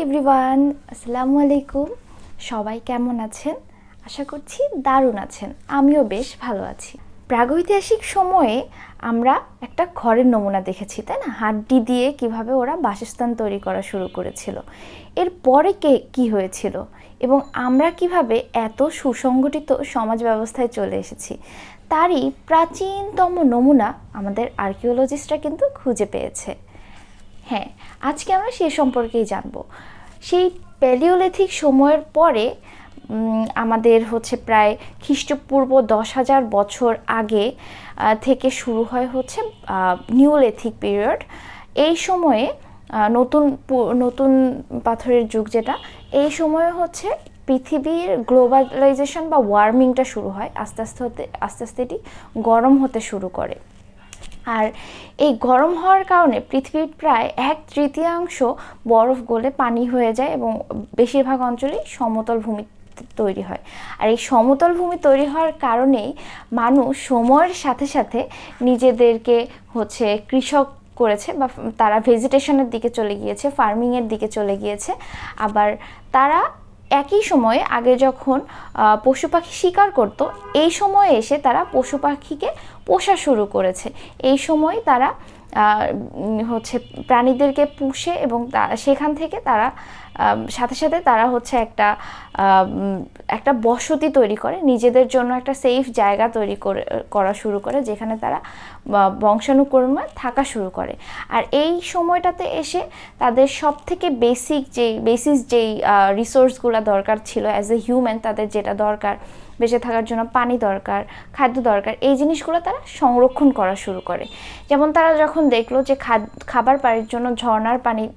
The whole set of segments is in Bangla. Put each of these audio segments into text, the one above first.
এভরিওয়ান আসসালামু আলাইকুম। সবাই কেমন আছেন? আশা করছি দারুণ আছেন। আমিও বেশ ভালো আছি। প্রাগৈতিহাসিক সময়ে আমরা একটা ঘরের নমুনা দেখেছি, তাই না? হাড্ডি দিয়ে কীভাবে ওরা বাসস্থান তৈরি করা শুরু করেছিল। এরপরে কে কী হয়েছিল? এবং আমরা কীভাবে এত সুসংগঠিত সমাজ ব্যবস্থায় চলে এসেছি? তারই প্রাচীনতম নমুনা আমাদের আর্কিওলজিস্টরা কিন্তু খুঁজে পেয়েছে। হ্যাঁ আজকে আমরা সে সম্পর্কেই জানব। সেই প্যালিওলিথিক সময়ের পরে আমাদের হচ্ছে প্রায় খ্রিস্টপূর্ব দশ হাজার বছর আগে থেকে শুরু হয় হচ্ছে নিউলেথিক পিরিয়ড। এই সময়ে নতুন নতুন পাথরের যুগ যেটা, এই সময়ে হচ্ছে পৃথিবীর গ্লোবালাইজেশন বা ওয়ার্মিংটা শুরু হয়, আস্তে আস্তে হতে, আস্তে আস্তে এটি গরম হতে শুরু করে। আর এই গরম হওয়ার কারণে পৃথিবীর প্রায় এক তৃতীয়াংশ বরফ গলে পানি হয়ে যায় এবং বেশিরভাগ অঞ্চলেই সমতল ভূমি তৈরি হয়। আর এই সমতল ভূমি তৈরি হওয়ার কারণেই মানুষ সময়ের সাথে সাথে নিজেদেরকে হচ্ছে কৃষক করেছে বা তারা ভেজিটেশনের দিকে চলে গিয়েছে ফার্মিংয়ের দিকে চলে গিয়েছে। আবার তারা একই সময়ে আগে যখন পশু পাখি শিকার করত, এই সময়ে এসে তারা পশু পাখিকে পোষা শুরু করেছে। এই সময় তারা হচ্ছে প্রাণীদেরকে পুষে এবং সেখান থেকে তারা সাথে সাথে তারা হচ্ছে একটা একটা বসতি তৈরি করে, নিজেদের জন্য একটা সেফ জায়গা তৈরি করে, করা শুরু করে, যেখানে তারা বংশানুক্রমে থাকা শুরু করে। আর এই সময়টাতে এসে তাদের সব থেকে বেসিক যেই বেসিস যেই রিসোর্সগুলো দরকার ছিল অ্যাজ এ হিউম্যান তাদের যেটা দরকার বেঁচে থাকার জন্য পানি দরকার, খাদ্য দরকার, এই জিনিসগুলো তারা সংরক্ষণ করা শুরু করে। যেমন তারা যখন দেখল যে খাবার পানির জন্য ঝর্ণার পানি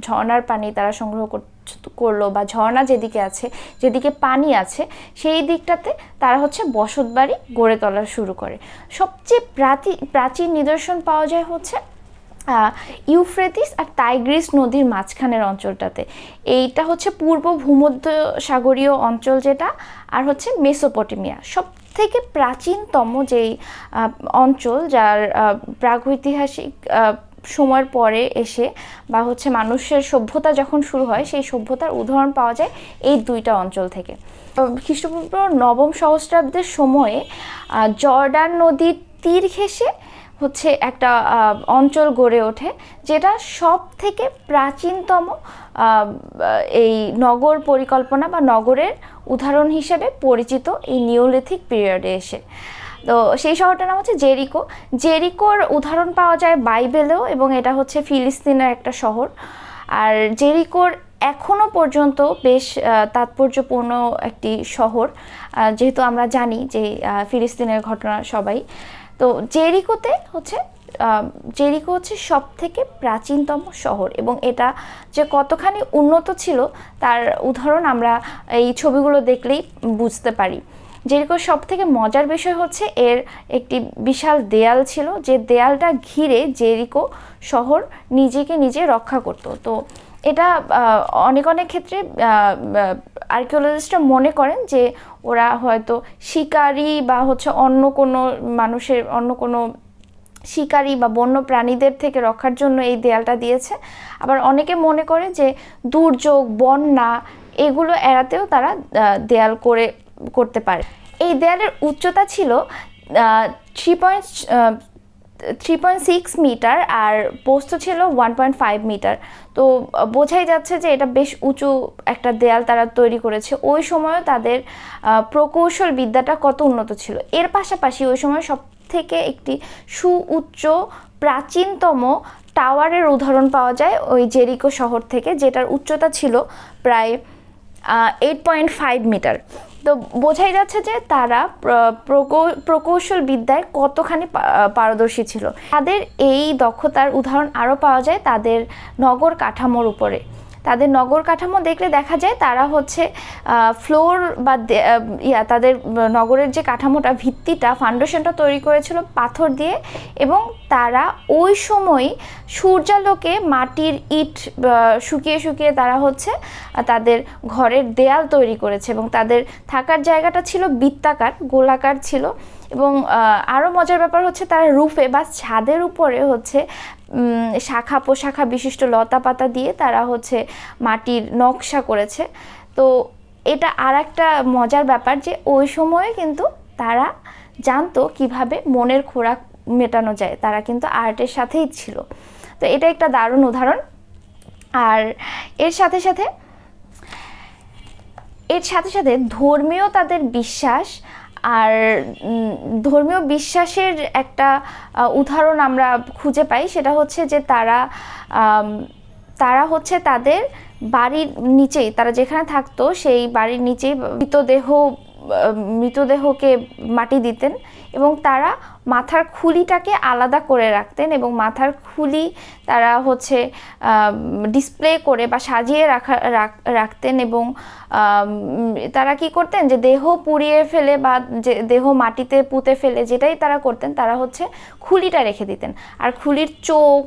ঝর্ণার পানি তারা সংগ্রহ কর- করল বা ঝর্ণা যেদিকে আছে, যেদিকে পানি আছে, সেই দিকটাতে তারা হচ্ছে বসত বাড়ি গড়ে তোলা শুরু করে। সবচেয়ে প্রাচীন নিদর্শন পাওয়া যায় হচ্ছে ইউফ্রেটিস আর টাইগ্রিস নদীর মাঝখানের অঞ্চলটাতে। এইটা হচ্ছে পূর্ব ভূমধ্য সাগরীয় অঞ্চল যেটা, আর হচ্ছে মেসোপটেমিয়া। সব থেকে প্রাচীনতম যেই অঞ্চল যার প্রাগৈতিহাসিক সময়ের পরে এসে বা হচ্ছে মানুষের সভ্যতা যখন শুরু হয়, সেই সভ্যতার উদাহরণ পাওয়া যায় এই দুইটা অঞ্চল থেকে। খ্রিস্টপূর্ব নবম সহস্রাব্দের সময়ে জর্ডান নদীর তীর ঘেঁষে হচ্ছে একটা অঞ্চল গড়ে ওঠে, যেটা সব থেকে প্রাচীনতম এই নগর পরিকল্পনা বা নগরের উদাহরণ হিসেবে পরিচিত এই নিওলিথিক পিরিয়ডে এসে। তো সেই শহরটার নাম হচ্ছে জেরিকো। জেরিকোর উদাহরণ পাওয়া যায় বাইবেলেও এবং এটা হচ্ছে ফিলিস্তিনের একটা শহর। আর জেরিকোর এখনও পর্যন্ত বেশ তাৎপর্যপূর্ণ একটি শহর। যেহেতু আমরা জানি যে ফিলিস্তিনের ঘটনা সবাই তো জেরিকোতে হচ্ছে জেরিকো হচ্ছে সব থেকে প্রাচীনতম শহর এবং এটা যে কতখানি উন্নত ছিল তার উদাহরণ আমরা এই ছবিগুলো দেখলেই বুঝতে পারি। জেরিকোর সব থেকে মজার বিষয় হচ্ছে এর একটি বিশাল দেয়াল ছিল, যে দেয়ালটা ঘিরে জেরিকো শহর নিজেকে নিজে রক্ষা করত। তো এটা অনেক অনেক ক্ষেত্রে আর্কিওলজিস্টরা মনে করেন যে ওরা হয়তো শিকারি বা হচ্ছে অন্য কোনো মানুষের, অন্য কোনো শিকারী বা বন্য প্রাণীদের থেকে রক্ষার জন্য এই দেয়ালটা দিয়েছে। আবার অনেকে মনে করে যে দুর্যোগ, বন্যা এগুলো এড়াতেও তারা দেয়াল করে, করতে পারে। এই দেয়ালের উচ্চতা ছিল three point three point six metre আর পোস্ত ছিল ওয়ান পয়েন্ট ফাইভ মিটার তো বোঝাই যাচ্ছে যে এটা বেশ উঁচু একটা দেয়াল তারা তৈরি করেছে। ওই সময়ও তাদের প্রকৌশল বিদ্যাটা কত উন্নত ছিল। এর পাশাপাশি ওই সময় সব থেকে একটি সুউচ্চ প্রাচীনতম টাওয়ারের উদাহরণ পাওয়া যায় ওই জেরিকো শহর থেকে, যেটার উচ্চতা ছিল প্রায় এইট পয়েন্ট ফাইভ মিটার তো বোঝাই যাচ্ছে যে তারা প্রকৌ- প্রকৌশল বিদ্যায় কতখানি পারদর্শী ছিল। তাদের এই দক্ষতার উদাহরণ আরও পাওয়া যায় তাদের নগর কাঠামোর উপরে। তাদের নগর কাঠামো দেখলে দেখা যায় তারা হচ্ছে ফ্লোর বা ইয়া, তাদের নগরের যে কাঠামোটা, ভিত্তিটা ফাউন্ডেশনটা তৈরি করেছিল পাথর দিয়ে এবং তারা ওই সময় সূর্যালোকে মাটির ইট শুকিয়ে শুকিয়ে তারা হচ্ছে তাদের ঘরের দেয়াল তৈরি করেছে এবং তাদের থাকার জায়গাটা ছিল বৃত্তাকার, গোলাকার ছিল। এবং আরও মজার ব্যাপার হচ্ছে তারা রুফে বা ছাদের উপরে হচ্ছে শাখা পোশাখা বিশিষ্ট লতা পাতা দিয়ে তারা হচ্ছে মাটির নকশা করেছে। তো এটা আর একটা মজার ব্যাপার যে ওই সময়ে কিন্তু তারা জানতো কীভাবে মনের খোরাক মেটানো যায়। তারা কিন্তু আর্টের সাথেই ছিল। তো এটা একটা দারুণ উদাহরণ। আর এর সাথে সাথে, এর সাথে সাথে ধর্মীয় তাদের বিশ্বাস আর ধর্মীয় বিশ্বাসের একটা উদাহরণ আমরা খুঁজে পাই, সেটা হচ্ছে যে তারা তারা হচ্ছে তাদের বাড়ির নিচেই, তারা যেখানে থাকতো সেই বাড়ির নিচেই মৃতদেহ মৃতদেহকে মাটি দিতেন এবং তারা মাথার খুলিটাকে আলাদা করে রাখতেন এবং মাথার খুলি তারা হচ্ছে ডিসপ্লে করে বা সাজিয়ে রাখা রাখতেন এবং তারা কি করতেন যে দেহ পুড়িয়ে ফেলে বা যে দেহ মাটিতে পুঁতে ফেলে যেটাই তারা করতেন তারা হচ্ছে খুলিটা রেখে দিতেন। আর খুলির চোখ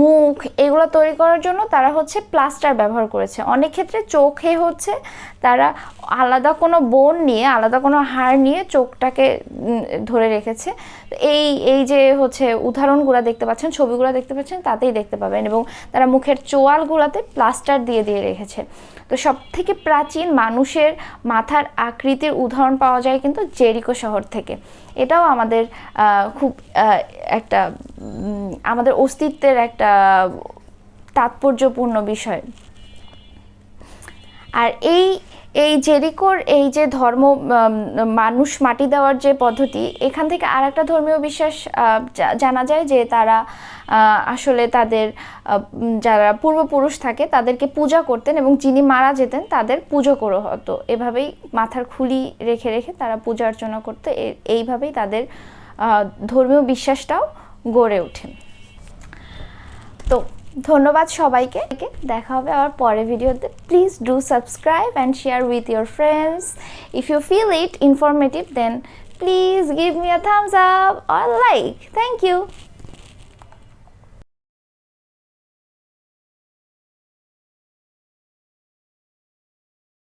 মুখ এগুলো তৈরি করার জন্য তারা হচ্ছে প্লাস্টার ব্যবহার করেছে। অনেক ক্ষেত্রে চোখে হচ্ছে তারা আলাদা কোনো বোন নিয়ে, আলাদা কোনো হাড় নিয়ে চোখটাকে ধরে রেখেছে। এই এই যে হচ্ছে উদাহরণগুলো দেখতে পাচ্ছেন, ছবিগুলো দেখতে পাচ্ছেন, তাতেই দেখতে পাবেন এবং তারা মুখের চোয়ালগুলোতে প্লাস্টার দিয়ে দিয়ে রেখেছে। তো সব থেকে প্রাচীন মানুষের মাথার আকৃতির উদাহরণ পাওয়া যায় কিন্তু জেরিকো শহর থেকে। এটাও আমাদের খুব একটা আমাদের অস্তিত্বের একটা তাৎপর্যপূর্ণ বিষয়। আর এই এই জেরিকোর, এই যে ধর্ম মানুষ মাটি দেওয়ার যে পদ্ধতি, এখান থেকে আর একটা ধর্মীয় বিশ্বাস জানা যায় যে তারা আসলে তাদের যারা পূর্বপুরুষ থাকে, তাদেরকে পূজা করতেন এবং যিনি মারা যেতেন, তাদের পুজো করা, হতো। এভাবেই মাথার খুলি রেখে রেখে তারা পূজা অর্চনা করতো। এইভাবেই তাদের ধর্মীয় বিশ্বাসটাও গড়ে ওঠে। তো ধন্যবাদ সবাইকে। দেখা হবে আবার পরের ভিডিওতে। Please do subscribe and share with your friends if you feel it informative then please give me a thumbs up or like thank you